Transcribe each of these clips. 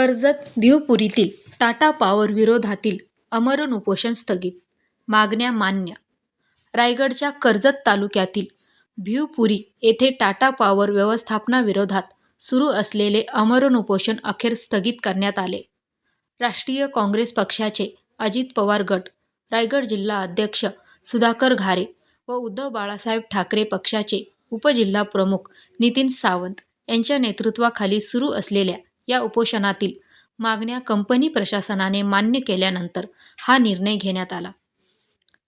कर्जत भिवपुरीतील टाटा पॉवर विरोधातील अमरण उपोषण स्थगित. मागण्या मान्य. रायगडच्या कर्जत तालुक्यातील भिवपुरी येथे टाटा पॉवर व्यवस्थापनाविरोधात सुरू असलेले अमरण उपोषण अखेर स्थगित करण्यात आले. राष्ट्रीय काँग्रेस पक्षाचे अजित पवार गट रायगड जिल्हा अध्यक्ष सुधाकर घारे व उद्धव बाळासाहेब ठाकरे पक्षाचे उपजिल्हा प्रमुख नितीन सावंत यांच्या नेतृत्वाखाली सुरू असलेल्या या उपोषणातील मागण्या कंपनी प्रशासनाने मान्य केल्यानंतर हा निर्णय घेण्यात आला.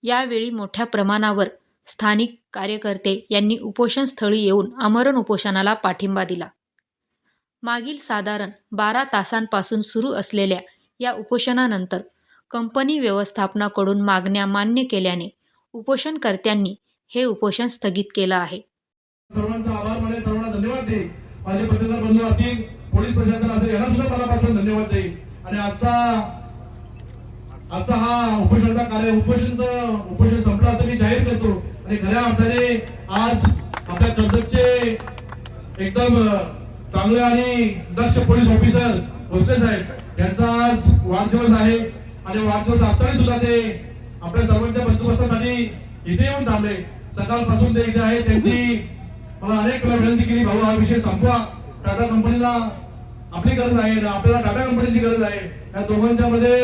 यावेळी मोठ्या प्रमाणावर स्थानिक कार्यकर्ते यांनी उपोषण स्थळी येऊन आमरण उपोषणाला पाठिंबा दिला. मागील साधारण बारा तासांपासून सुरू असलेल्या या उपोषणानंतर कंपनी व्यवस्थापनाकडून मागण्या मान्य केल्याने उपोषणकर्त्यांनी हे उपोषण स्थगित केलं आहे. सर्वांचा आभार सर्वांना धन्यवाद पोलीस प्रशासन असेल यांना सुद्धा मनापासून धन्यवाद देईल आणि आजचा आजचा हा उपोषणाचा कार्य उपोषण उपोषण संपलं असं मी जाहीर करतो. आणि खऱ्या अर्थाने आज आपल्या कर्जतचे एकदम चांगले आणि दक्ष पोलीस ऑफिसर भोसले साहेब यांचा आज वाढदिवस आहे. आणि वाढदिवस असताना सुद्धा ते आपल्या सर्वांच्या बंदोबस्तासाठी इथे येऊन थांबले. सकाळपासून ते इथे आहे त्यांची मला अनेक वेळा विनंती केली भाऊ हा विषय संपवा. टाटा कंपनीला आपली गरज आहे आपल्याला टाटा कंपनीची गरज आहे. या दोघांच्या मध्ये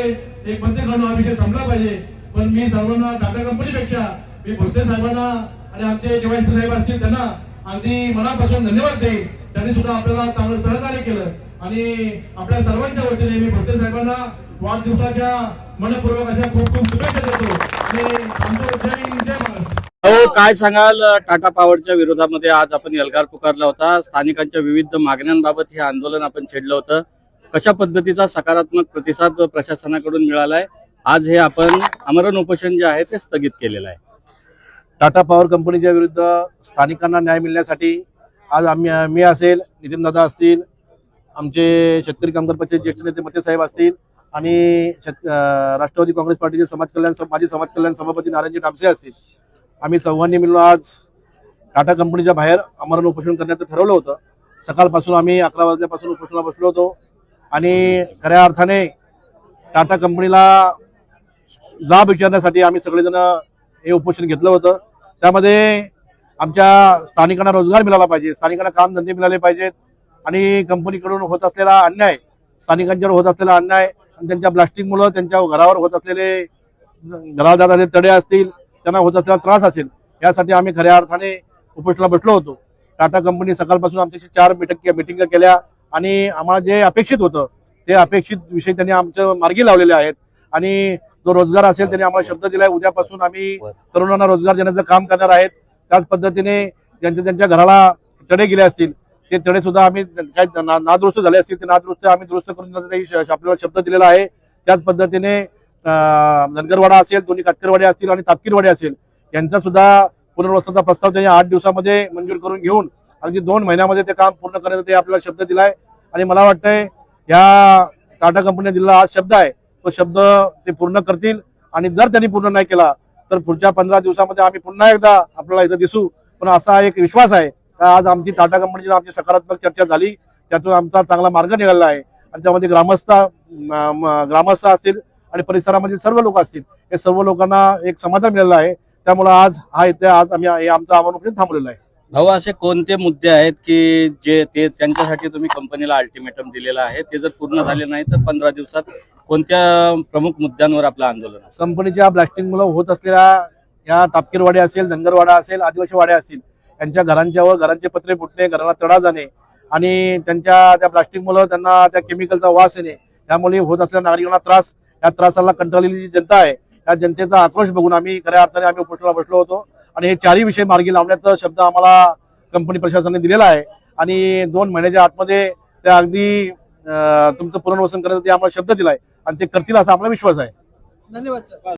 एक बंद करणं हा विषय संपला पाहिजे. पण मी सर्वांना टाटा कंपनीपेक्षा मी भोसले साहेबांना आणि आमचे डीवायसपी साहेब असतील त्यांना अगदी मनापासून धन्यवाद देईन. त्यांनी सुद्धा आपल्याला चांगलं सहकार्य केलं. आणि आपल्या सर्वांच्या वतीने मी भोसले साहेबांना वाढदिवसाच्या मनपूर्वक अशा खूप खूप शुभेच्छा देतो. आणि आमचं जय जय महाराष्ट्र. काय सांगाल टाटा पॉवरच्या विरोधामध्ये आज आपण एल्गार पुकारला होता. स्थानिकांच्या विविध मागण्यांबाबत हे आंदोलन आपण छेडलं होतं. कशा पद्धतीचा सकारात्मक प्रतिसाद प्रशासनाकडून मिळालाय? आज हे आपण आमरण उपोषण जे आहे ते स्थगित केलेलं आहे. टाटा पॉवर कंपनीच्या विरुद्ध स्थानिकांना न्याय मिळण्यासाठी आज आम्ही मी असेल नितीन दादा असतील आमचे शेतकरी कामगार पक्षाचे ज्येष्ठ नेते मते साहेब असतील आणि राष्ट्रवादी काँग्रेस पार्टीचे समाज कल्याण माजी समाज कल्याण सभापती नारायणजी डाबसे असतील. आम्ही चौघांनी मिळून आज टाटा कंपनीच्या बाहेर आमरण उपोषण करण्याचं ठरवलं होतं. सकाळपासून आम्ही अकरा वाजल्यापासून उपोषणाला बसलो होतो. आणि खऱ्या अर्थाने टाटा कंपनीला जाब विचारण्यासाठी आम्ही सगळेजण हे उपोषण घेतलं होतं. त्यामध्ये आमच्या स्थानिकांना रोजगार मिळाला पाहिजे स्थानिकांना कामधंदे मिळाले पाहिजेत. आणि कंपनीकडून होत असलेला अन्याय स्थानिकांच्यावर होत असलेला अन्याय आणि त्यांच्या ब्लास्टिंगमुळं त्यांच्या घरावर होत असलेले घराला जात असलेले तडे असतील त्यांना होत असलेला त्रास असेल यासाठी आम्ही खऱ्या अर्थाने उपोषणाला बसलो होतो. टाटा कंपनी सकाळपासून आमच्याशी चार मिटिंग मिटिंग केल्या आणि आम्हाला जे अपेक्षित होतं ते अपेक्षित विषय त्यांनी आमच्या मार्गी लावलेले आहेत. आणि जो रोजगार असेल त्यांनी आम्हाला शब्द दिलाय उद्यापासून आम्ही तरुणांना रोजगार देण्याचं काम करणार आहेत. त्याच पद्धतीने ज्यांच्या त्यांच्या घराला तडे गेले असतील ते तडे सुद्धा आम्ही काय नादुरुस्त झाले असतील ते नादुरुस्त आम्ही दुरुस्त करून आपल्याला शब्द दिलेला आहे. त्याच पद्धतीने नंदरवाडा असेल दोन्ही कातकरवाडे असतील आणि तापकीरवाडे असेल यांचा सुद्धा पुनर्वसनाचा प्रस्ताव त्यांनी आठ दिवसामध्ये मंजूर करून घेऊन अगदी दोन महिन्यामध्ये ते काम पूर्ण करण्याचा ते आपल्याला शब्द दिलाय. आणि मला वाटतंय या टाटा कंपनीने दिलेला हा शब्द आहे तो शब्द ते पूर्ण करतील. आणि जर त्यांनी पूर्ण नाही केला तर पुढच्या पंधरा दिवसामध्ये आम्ही पुन्हा एकदा आपल्याला इथं दिसू. पण असा एक विश्वास आहे का आज आमची टाटा कंपनीची आमची सकारात्मक चर्चा झाली त्यातून आमचा चांगला मार्ग निघाला आहे. आणि त्यामध्ये ग्रामस्थ ग्रामस्थ असतील आणि परिसरामधील सर्व लोक असतील हे सर्व लोकांना एक समाधान मिळालं आहे. त्यामुळे आज हा इथे आज आम्ही आमचं आव्हान थांबलेलं आहे. भाऊ असे कोणते मुद्दे आहेत की जे ते त्यांच्यासाठी तुम्ही कंपनीला अल्टिमेटम दिलेला आहे? ते जर पूर्ण झाले नाही तर पंधरा दिवसात कोणत्या प्रमुख मुद्द्यांवर आपलं आंदोलन कंपनीच्या ब्लास्टिंग मुळे होत असलेल्या या तापकीरवाडे असेल धनगरवाडा असेल आदिवासी वाड्या असतील त्यांच्या घरांच्यावर घरांचे पत्रे फुटणे घराला तडा जाणे आणि त्यांच्या त्या प्लास्टिक मुळे त्यांना त्या केमिकलचा वास येणे त्यामुळे होत असलेल्या नागरिकांना त्रास या त्रासाला कंटाळलेली जी जनता आहे त्या जनतेचा आक्रोश बघून आम्ही खऱ्या अर्थाने आम्ही उपोषणाला बसलो होतो. आणि हे चारही विषय मार्गी लावण्याचा शब्द आम्हाला कंपनी प्रशासनाने दिलेला आहे. आणि दोन महिन्याच्या आतमध्ये त्या अगदी तुमचं पुनर्वसन करण्याचा ते आम्हाला शब्द दिलाय. आणि ते करतील असा आपला विश्वास आहे. धन्यवाद सर.